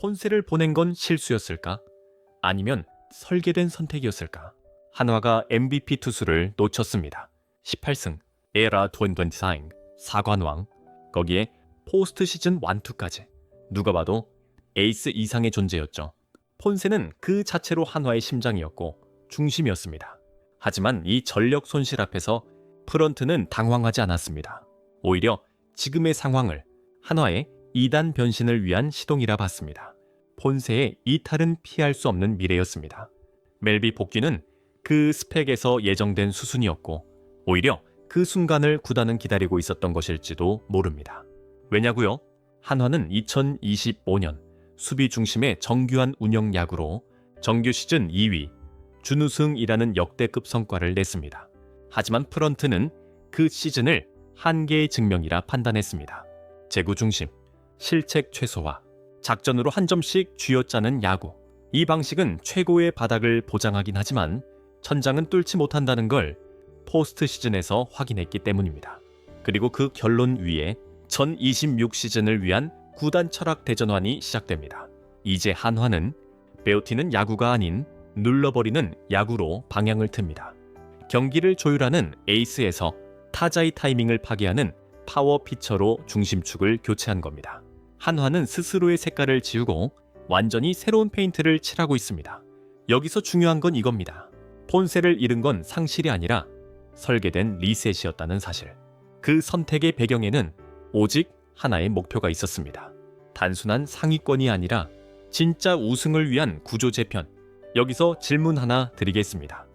폰세를 보낸 건 실수였을까? 아니면 설계된 선택이었을까? 한화가 MVP 투수를 놓쳤습니다. 18승, 에라 2029, 사관왕, 거기에 포스트 시즌 1, 2까지. 누가 봐도 에이스 이상의 존재였죠. 폰세는 그 자체로 한화의 심장이었고 중심이었습니다. 하지만 이 전력 손실 앞에서 프런트는 당황하지 않았습니다. 오히려 지금의 상황을 한화의 2단 변신을 위한 시동이라 봤습니다. 폰세의 이탈은 피할 수 없는 미래였습니다. 멜비 복귀는 그 스펙에서 예정된 수순이었고 오히려 그 순간을 구단은 기다리고 있었던 것일지도 모릅니다. 왜냐고요? 한화는 2025년 수비 중심의 정교한 운영 야구로 정규 시즌 2위, 준우승이라는 역대급 성과를 냈습니다. 하지만 프런트는 그 시즌을 한계의 증명이라 판단했습니다. 재구 중심, 실책 최소화, 작전으로 한 점씩 쥐어짜는 야구. 이 방식은 최고의 바닥을 보장하긴 하지만 천장은 뚫지 못한다는 걸 포스트 시즌에서 확인했기 때문입니다. 그리고 그 결론 위에 전 26시즌을 위한 구단 철학 대전환이 시작됩니다. 이제 한화는 베오티는 야구가 아닌 눌러버리는 야구로 방향을 틉니다. 경기를 조율하는 에이스에서 타자의 타이밍을 파괴하는 파워 피처로 중심축을 교체한 겁니다. 한화는 스스로의 색깔을 지우고 완전히 새로운 페인트를 칠하고 있습니다. 여기서 중요한 건 이겁니다. 폰세를 잃은 건 상실이 아니라 설계된 리셋이었다는 사실. 그 선택의 배경에는 오직 하나의 목표가 있었습니다. 단순한 상위권이 아니라 진짜 우승을 위한 구조 재편. 여기서 질문 하나 드리겠습니다.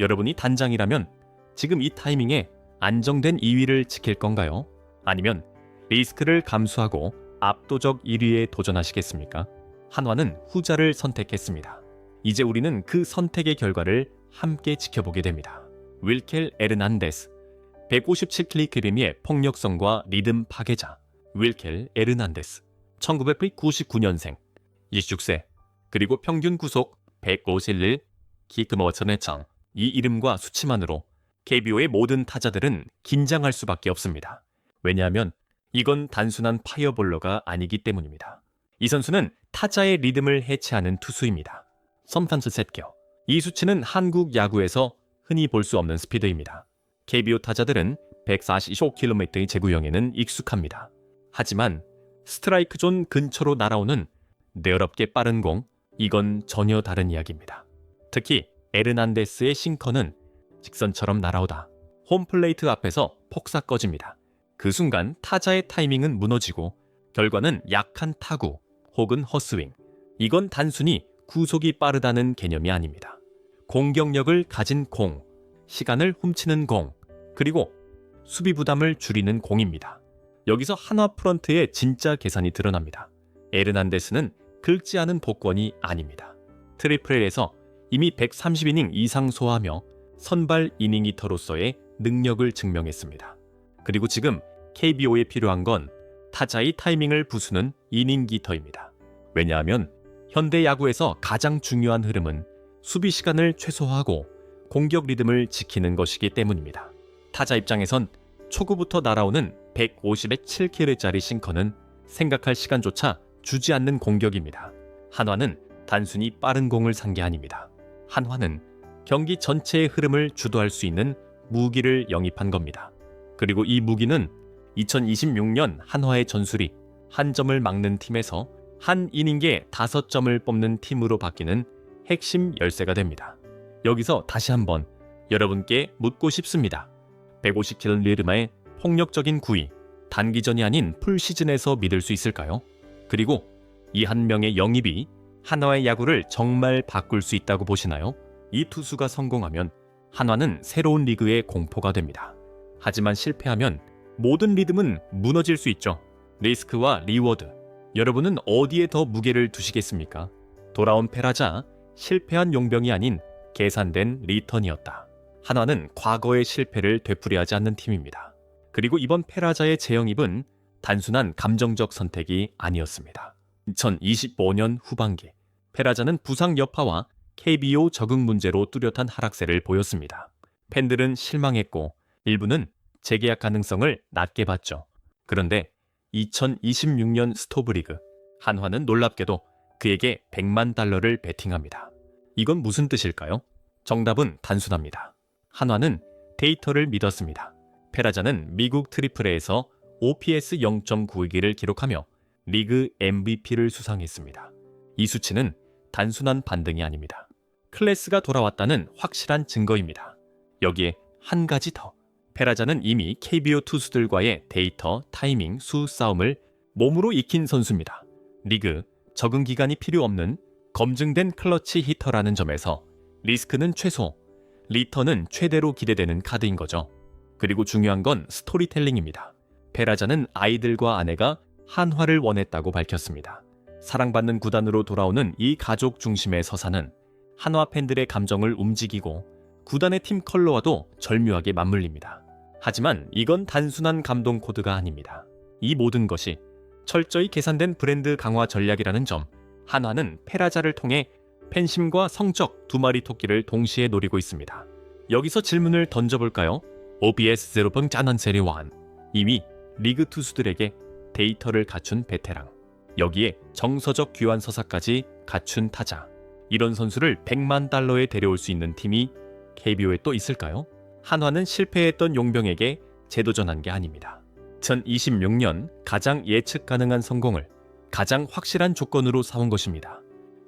여러분이 단장이라면 지금 이 타이밍에 안정된 2위를 지킬 건가요? 아니면 리스크를 감수하고 압도적 1위에 도전하시겠습니까? 한화는 후자를 선택했습니다. 이제 우리는 그 선택의 결과를 함께 지켜보게 됩니다. 윌켈 에르난데스 157클릭 그림의 폭력성과 리듬 파괴자 윌켈 에르난데스 1999년생 26세 그리고 평균 구속 151 키크머천의창 이 이름과 수치만으로 KBO의 모든 타자들은 긴장할 수밖에 없습니다. 왜냐하면 이건 단순한 파이어볼러가 아니기 때문입니다. 이 선수는 타자의 리듬을 해체하는 투수입니다. 썸탄스 셋겨. 이 수치는 한국 야구에서 흔히 볼 수 없는 스피드입니다. KBO 타자들은 145km의 제구형에는 익숙합니다. 하지만 스트라이크 존 근처로 날아오는 내어럽게 빠른 공, 이건 전혀 다른 이야기입니다. 특히 에르난데스의 싱커는 직선처럼 날아오다 홈플레이트 앞에서 폭삭 꺼집니다. 그 순간 타자의 타이밍은 무너지고 결과는 약한 타구 혹은 헛스윙. 이건 단순히 구속이 빠르다는 개념이 아닙니다. 공격력을 가진 공, 시간을 훔치는 공, 그리고 수비 부담을 줄이는 공입니다. 여기서 한화 프런트의 진짜 계산이 드러납니다. 에르난데스는 긁지 않은 복권이 아닙니다. 트리플에서 이미 130이닝 이상 소화하며 선발 이닝 히터로서의 능력을 증명했습니다. 그리고 지금 KBO에 필요한 건 타자의 타이밍을 부수는 이닝 기터입니다. 왜냐하면 현대 야구에서 가장 중요한 흐름은 수비 시간을 최소화하고 공격 리듬을 지키는 것이기 때문입니다. 타자 입장에선 초구부터 날아오는 150에 7킬짜리 싱커는 생각할 시간조차 주지 않는 공격입니다. 한화는 단순히 빠른 공을 산 게 아닙니다. 한화는 경기 전체의 흐름을 주도할 수 있는 무기를 영입한 겁니다. 그리고 이 무기는 2026년 한화의 전술이 한 점을 막는 팀에서 한 이닝에 다섯 점을 뽑는 팀으로 바뀌는 핵심 열쇠가 됩니다. 여기서 다시 한번 여러분께 묻고 싶습니다. 150km 리르마의 폭력적인 구위, 단기전이 아닌 풀 시즌에서 믿을 수 있을까요? 그리고 이 한 명의 영입이 한화의 야구를 정말 바꿀 수 있다고 보시나요? 이 투수가 성공하면 한화는 새로운 리그의 공포가 됩니다. 하지만 실패하면 모든 리듬은 무너질 수 있죠. 리스크와 리워드. 여러분은 어디에 더 무게를 두시겠습니까? 돌아온 페라자, 실패한 용병이 아닌 계산된 리턴이었다. 한화는 과거의 실패를 되풀이하지 않는 팀입니다. 그리고 이번 페라자의 재영입은 단순한 감정적 선택이 아니었습니다. 2025년 후반기, 페라자는 부상 여파와 KBO 적응 문제로 뚜렷한 하락세를 보였습니다. 팬들은 실망했고 일부는 재계약 가능성을 낮게 봤죠. 그런데 2026년 스토브리그 한화는 놀랍게도 그에게 100만 달러를 베팅합니다. 이건 무슨 뜻일까요? 정답은 단순합니다. 한화는 데이터를 믿었습니다. 페라자는 미국 트리플레에서 OPS 0.91을 기록하며 리그 MVP를 수상했습니다. 이 수치는 단순한 반등이 아닙니다. 클래스가 돌아왔다는 확실한 증거입니다. 여기에 한 가지 더. 페라자는 이미 KBO 투수들과의 데이터, 타이밍, 수 싸움을 몸으로 익힌 선수입니다. 리그, 적응 기간이 필요 없는 검증된 클러치 히터라는 점에서 리스크는 최소, 리턴은 최대로 기대되는 카드인 거죠. 그리고 중요한 건 스토리텔링입니다. 페라자는 아이들과 아내가 한화를 원했다고 밝혔습니다. 사랑받는 구단으로 돌아오는 이 가족 중심의 서사는 한화 팬들의 감정을 움직이고 구단의 팀 컬러와도 절묘하게 맞물립니다. 하지만 이건 단순한 감동 코드가 아닙니다. 이 모든 것이 철저히 계산된 브랜드 강화 전략이라는 점, 한화는 페라자를 통해 팬심과 성적 두 마리 토끼를 동시에 노리고 있습니다. 여기서 질문을 던져볼까요? OBS 제로번 짜난 세리 1 이미 리그 투수들에게 데이터를 갖춘 베테랑 여기에 정서적 귀환 서사까지 갖춘 타자 이런 선수를 100만 달러에 데려올 수 있는 팀이 KBO에 또 있을까요? 한화는 실패했던 용병에게 재도전한 게 아닙니다. 2026년 가장 예측 가능한 성공을 가장 확실한 조건으로 사온 것입니다.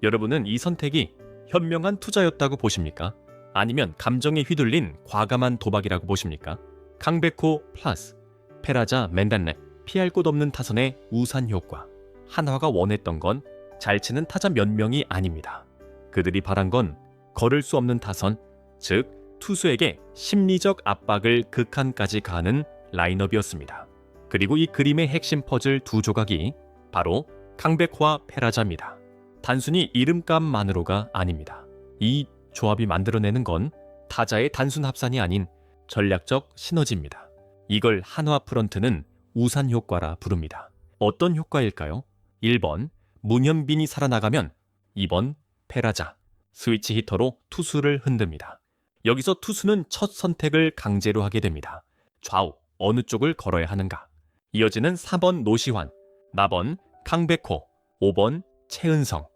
여러분은 이 선택이 현명한 투자였다고 보십니까? 아니면 감정에 휘둘린 과감한 도박이라고 보십니까? 강백호 플러스 페라자 맨단랩 피할 곳 없는 타선의 우산 효과 한화가 원했던 건 잘 치는 타자 몇 명이 아닙니다. 그들이 바란 건 걸을 수 없는 타선, 즉 투수에게 심리적 압박을 극한까지 가하는 라인업이었습니다. 그리고 이 그림의 핵심 퍼즐 두 조각이 바로 강백호와 페라자입니다. 단순히 이름값만으로가 아닙니다. 이 조합이 만들어내는 건 타자의 단순 합산이 아닌 전략적 시너지입니다. 이걸 한화 프런트는 우산 효과라 부릅니다. 어떤 효과일까요? 1번 문현빈이 살아나가면 2번 페라자 스위치 히터로 투수를 흔듭니다. 여기서 투수는 첫 선택을 강제로 하게 됩니다. 좌우 어느 쪽을 걸어야 하는가? 이어지는 4번 노시환, 나번 강백호, 5번 최은성.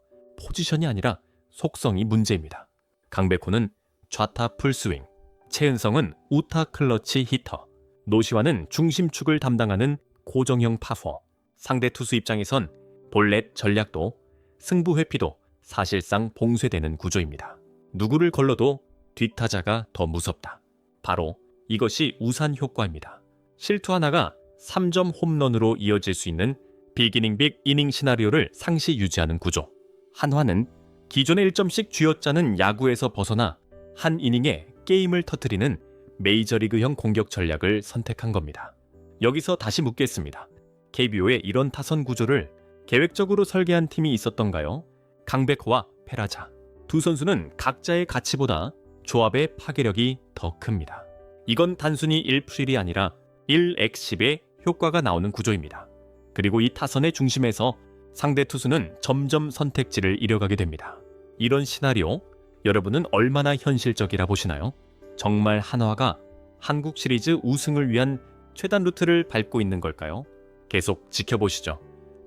포지션이 아니라 속성이 문제입니다. 강백호는 좌타 풀스윙, 최은성은 우타 클러치 히터, 노시환은 중심축을 담당하는 고정형 파퍼. 상대 투수 입장에선 볼넷 전략도 승부 회피도 사실상 봉쇄되는 구조입니다. 누구를 걸러도 뒷타자가 더 무섭다. 바로 이것이 우산 효과입니다. 실투 하나가 3점 홈런으로 이어질 수 있는 비기닝 빅 이닝 시나리오를 상시 유지하는 구조. 한화는 기존의 1점씩 쥐어짜는 야구에서 벗어나 한 이닝에 게임을 터뜨리는 메이저리그형 공격 전략을 선택한 겁니다. 여기서 다시 묻겠습니다. KBO의 이런 타선 구조를 계획적으로 설계한 팀이 있었던가요? 강백호와 페라자. 두 선수는 각자의 가치보다 조합의 파괴력이 더 큽니다. 이건 단순히 1풀이 아니라 1엑10의 효과가 나오는 구조입니다. 그리고 이 타선의 중심에서 상대 투수는 점점 선택지를 잃어가게 됩니다. 이런 시나리오, 여러분은 얼마나 현실적이라 보시나요? 정말 한화가 한국 시리즈 우승을 위한 최단 루트를 밟고 있는 걸까요? 계속 지켜보시죠.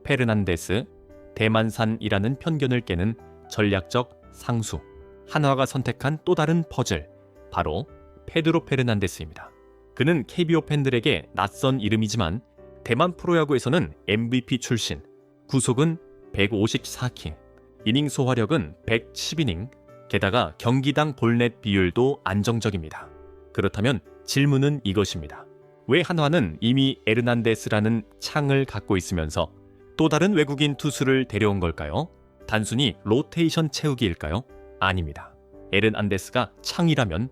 페르난데스, 대만산이라는 편견을 깨는 전략적 상수. 한화가 선택한 또 다른 퍼즐, 바로 페드로 페르난데스입니다. 그는 KBO 팬들에게 낯선 이름이지만 대만 프로야구에서는 MVP 출신, 구속은 154킬, 이닝 소화력은 110이닝, 게다가 경기당 볼넷 비율도 안정적입니다. 그렇다면 질문은 이것입니다. 왜 한화는 이미 에르난데스라는 창을 갖고 있으면서 또 다른 외국인 투수를 데려온 걸까요? 단순히 로테이션 채우기일까요? 아닙니다. 에르난데스가 창이라면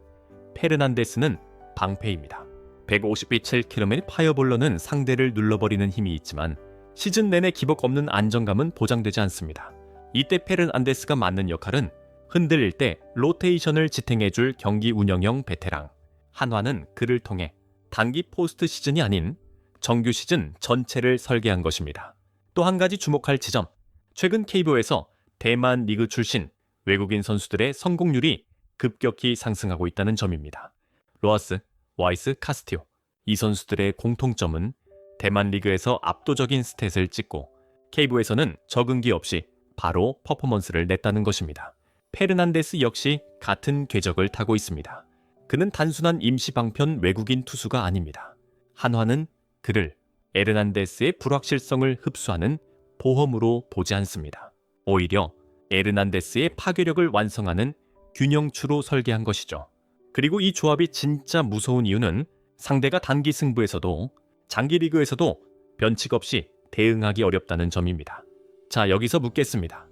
페르난데스는 방패입니다. 157km의 파이어볼러는 상대를 눌러버리는 힘이 있지만 시즌 내내 기복 없는 안정감은 보장되지 않습니다. 이때 페르난데스가 맡는 역할은 흔들릴 때 로테이션을 지탱해줄 경기 운영형 베테랑. 한화는 그를 통해 단기 포스트 시즌이 아닌 정규 시즌 전체를 설계한 것입니다. 또 한 가지 주목할 지점. 최근 KBO에서 대만 리그 출신 외국인 선수들의 성공률이 급격히 상승하고 있다는 점입니다. 로아스, 와이스, 카스티오. 이 선수들의 공통점은 대만 리그에서 압도적인 스탯을 찍고 KBO에서는 적응기 없이 바로 퍼포먼스를 냈다는 것입니다. 페르난데스 역시 같은 궤적을 타고 있습니다. 그는 단순한 임시 방편 외국인 투수가 아닙니다. 한화는 그를 에르난데스의 불확실성을 흡수하는 보험으로 보지 않습니다. 오히려 에르난데스의 파괴력을 완성하는 균형추로 설계한 것이죠. 그리고 이 조합이 진짜 무서운 이유는 상대가 단기 승부에서도 장기 리그에서도 변칙 없이 대응하기 어렵다는 점입니다. 자, 여기서 묻겠습니다.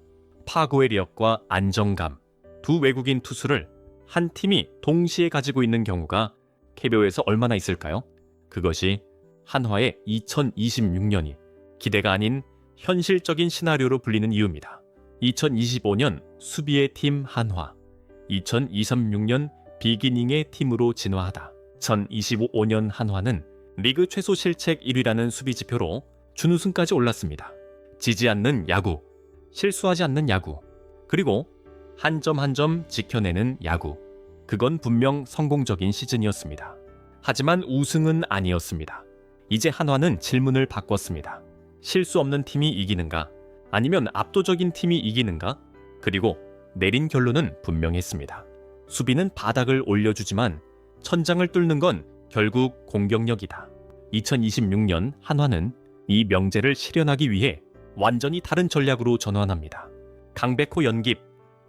파고의력과 안정감, 두 외국인 투수를 한 팀이 동시에 가지고 있는 경우가 KBO에서 얼마나 있을까요? 그것이 한화의 2026년이 기대가 아닌 현실적인 시나리오로 불리는 이유입니다. 2025년 수비의 팀 한화, 2026년 비기닝의 팀으로 진화하다. 2025년 한화는 리그 최소 실책 1위라는 수비 지표로 준우승까지 올랐습니다. 지지 않는 야구, 실수하지 않는 야구, 그리고 한 점 한점 지켜내는 야구. 그건 분명 성공적인 시즌이었습니다. 하지만 우승은 아니었습니다. 이제 한화는 질문을 바꿨습니다. 실수 없는 팀이 이기는가? 아니면 압도적인 팀이 이기는가? 그리고 내린 결론은 분명했습니다. 수비는 바닥을 올려주지만 천장을 뚫는 건 결국 공격력이다. 2026년 한화는 이 명제를 실현하기 위해 완전히 다른 전략으로 전환합니다. 강백호 연깁,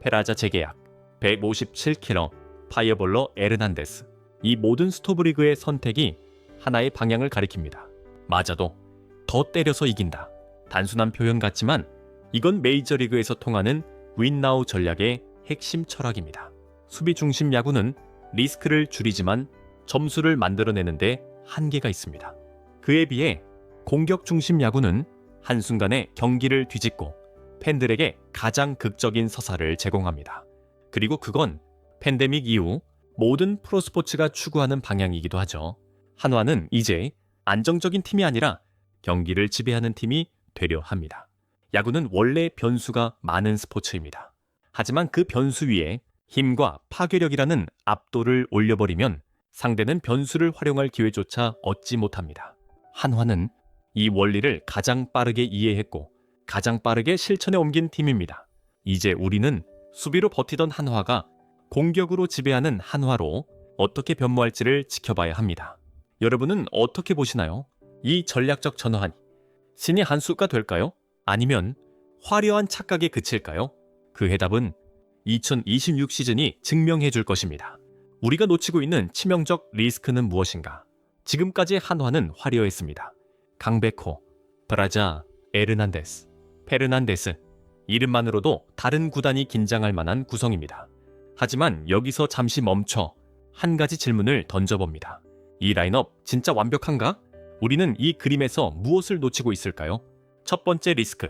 페라자 재계약, 157킬러, 파이어볼러 에르난데스. 이 모든 스토브리그의 선택이 하나의 방향을 가리킵니다. 맞아도 더 때려서 이긴다. 단순한 표현 같지만 이건 메이저리그에서 통하는 윈나우 전략의 핵심 철학입니다. 수비 중심 야구는 리스크를 줄이지만 점수를 만들어내는데 한계가 있습니다. 그에 비해 공격 중심 야구는 한순간에 경기를 뒤집고 팬들에게 가장 극적인 서사를 제공합니다. 그리고 그건 팬데믹 이후 모든 프로스포츠가 추구하는 방향이기도 하죠. 한화는 이제 안정적인 팀이 아니라 경기를 지배하는 팀이 되려 합니다. 야구는 원래 변수가 많은 스포츠입니다. 하지만 그 변수 위에 힘과 파괴력이라는 압도를 올려버리면 상대는 변수를 활용할 기회조차 얻지 못합니다. 한화는 이 원리를 가장 빠르게 이해했고 가장 빠르게 실천에 옮긴 팀입니다. 이제 우리는 수비로 버티던 한화가 공격으로 지배하는 한화로 어떻게 변모할지를 지켜봐야 합니다. 여러분은 어떻게 보시나요? 이 전략적 전환이 신의 한 수가 될까요? 아니면 화려한 착각에 그칠까요? 그 해답은 2026 시즌이 증명해 줄 것입니다. 우리가 놓치고 있는 치명적 리스크는 무엇인가? 지금까지 한화는 화려했습니다. 강백호, 브라자, 에르난데스, 페르난데스. 이름만으로도 다른 구단이 긴장할 만한 구성입니다. 하지만 여기서 잠시 멈춰 한 가지 질문을 던져봅니다. 이 라인업 진짜 완벽한가? 우리는 이 그림에서 무엇을 놓치고 있을까요? 첫 번째 리스크.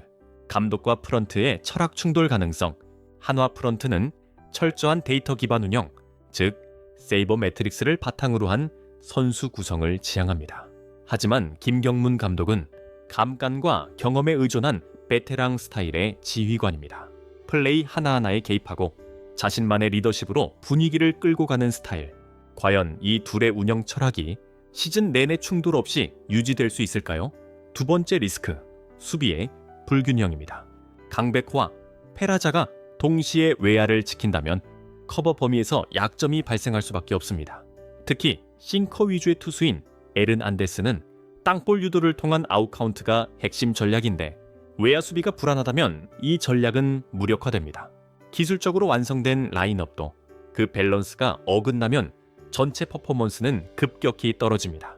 감독과 프런트의 철학 충돌 가능성. 한화 프런트는 철저한 데이터 기반 운영, 즉 세이버 매트릭스를 바탕으로 한 선수 구성을 지향합니다. 하지만 김경문 감독은 감간과 경험에 의존한 베테랑 스타일의 지휘관입니다. 플레이 하나하나에 개입하고 자신만의 리더십으로 분위기를 끌고 가는 스타일. 과연 이 둘의 운영 철학이 시즌 내내 충돌 없이 유지될 수 있을까요? 두 번째 리스크, 수비의 불균형입니다. 강백호와 페라자가 동시에 외야를 지킨다면 커버 범위에서 약점이 발생할 수밖에 없습니다. 특히 싱커 위주의 투수인 에른 안데스는 땅볼 유도를 통한 아웃카운트가 핵심 전략인데 외야 수비가 불안하다면 이 전략은 무력화됩니다. 기술적으로 완성된 라인업도 그 밸런스가 어긋나면 전체 퍼포먼스는 급격히 떨어집니다.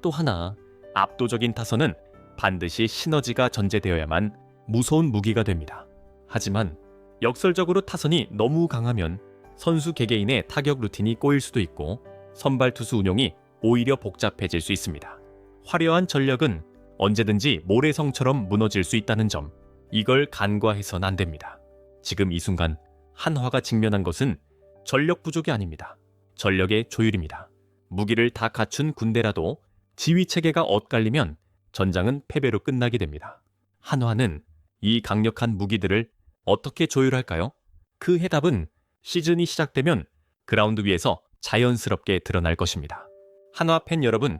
또 하나, 압도적인 타선은 반드시 시너지가 전제되어야만 무서운 무기가 됩니다. 하지만 역설적으로 타선이 너무 강하면 선수 개개인의 타격 루틴이 꼬일 수도 있고 선발 투수 운용이 오히려 복잡해질 수 있습니다. 화려한 전력은 언제든지 모래성처럼 무너질 수 있다는 점, 이걸 간과해선 안 됩니다. 지금 이 순간 한화가 직면한 것은 전력 부족이 아닙니다. 전력의 조율입니다. 무기를 다 갖춘 군대라도 지휘 체계가 엇갈리면 전장은 패배로 끝나게 됩니다. 한화는 이 강력한 무기들을 어떻게 조율할까요? 그 해답은 시즌이 시작되면 그라운드 위에서 자연스럽게 드러날 것입니다. 한화 팬 여러분,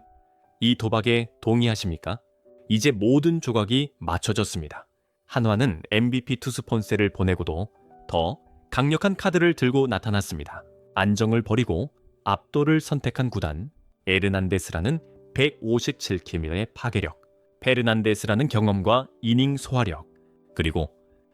이 도박에 동의하십니까? 이제 모든 조각이 맞춰졌습니다. 한화는 MVP 투수 본세를 보내고도 더 강력한 카드를 들고 나타났습니다. 안정을 버리고 압도를 선택한 구단 에르난데스라는 157km의 파괴력, 페르난데스라는 경험과 이닝 소화력, 그리고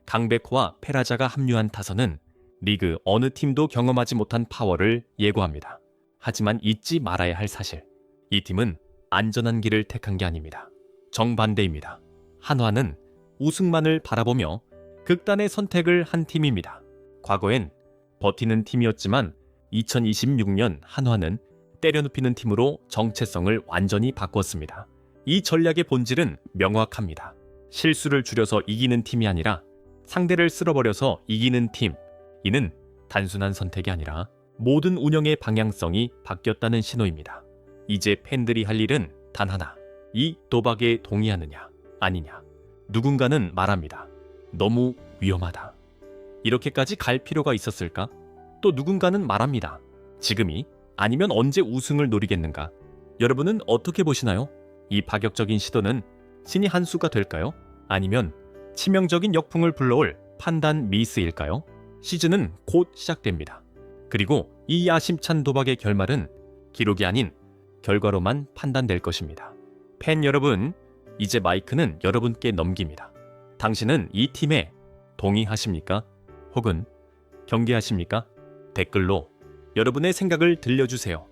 강백호와 페라자가 합류한 타선은 리그 어느 팀도 경험하지 못한 파워를 예고합니다. 하지만 잊지 말아야 할 사실. 이 팀은 안전한 길을 택한 게 아닙니다. 정반대입니다. 한화는 우승만을 바라보며 극단의 선택을 한 팀입니다. 과거엔 버티는 팀이었지만 2026년 한화는 때려눕히는 팀으로 정체성을 완전히 바꿨습니다. 이 전략의 본질은 명확합니다. 실수를 줄여서 이기는 팀이 아니라 상대를 쓸어버려서 이기는 팀. 이는 단순한 선택이 아니라 모든 운영의 방향성이 바뀌었다는 신호입니다. 이제 팬들이 할 일은 단 하나. 이 도박에 동의하느냐, 아니냐. 누군가는 말합니다. 너무 위험하다. 이렇게까지 갈 필요가 있었을까? 또 누군가는 말합니다. 지금이 아니면 언제 우승을 노리겠는가? 여러분은 어떻게 보시나요? 이 파격적인 시도는 신이 한 수가 될까요? 아니면 치명적인 역풍을 불러올 판단 미스일까요? 시즌은 곧 시작됩니다. 그리고 이 야심찬 도박의 결말은 기록이 아닌 결과로만 판단될 것입니다. 팬 여러분, 이제 마이크는 여러분께 넘깁니다. 당신은 이 팀에 동의하십니까? 혹은 경계하십니까? 댓글로 여러분의 생각을 들려주세요.